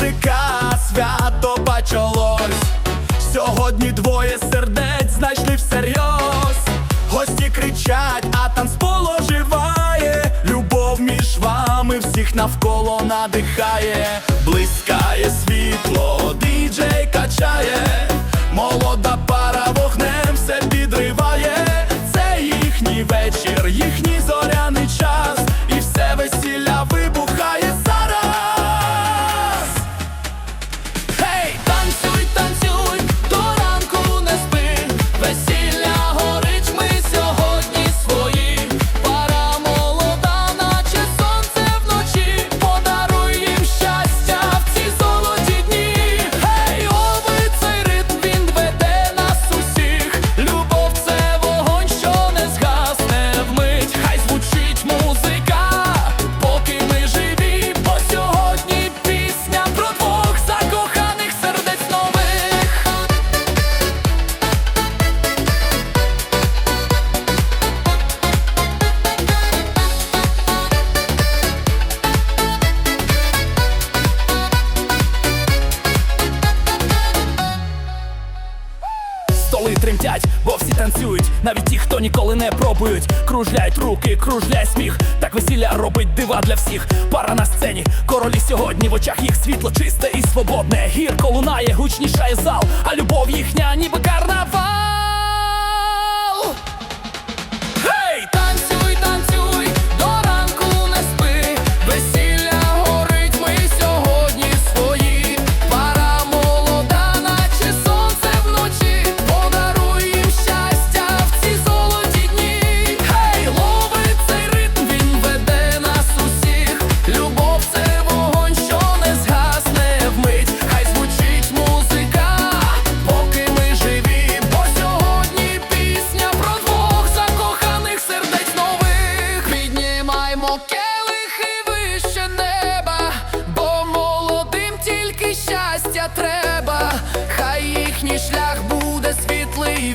Музика, свято почалось. Сьогодні двоє сердець знайшли всерйоз. Гості кричать, а танцпол оживає. Любов між вами всіх навколо надихає. Блискає світло, діджей качає. Молода тремтять, бо всі танцюють, навіть ті, хто ніколи не пробують. Кружляють руки, кружляй сміх. Так весілля робить дива для всіх. Пара на сцені, королі сьогодні в очах їх світло чисте і свободне. Гірко лунає, гучнішає зал, а любов їхня, ніби карнавал. Шлях буде світлий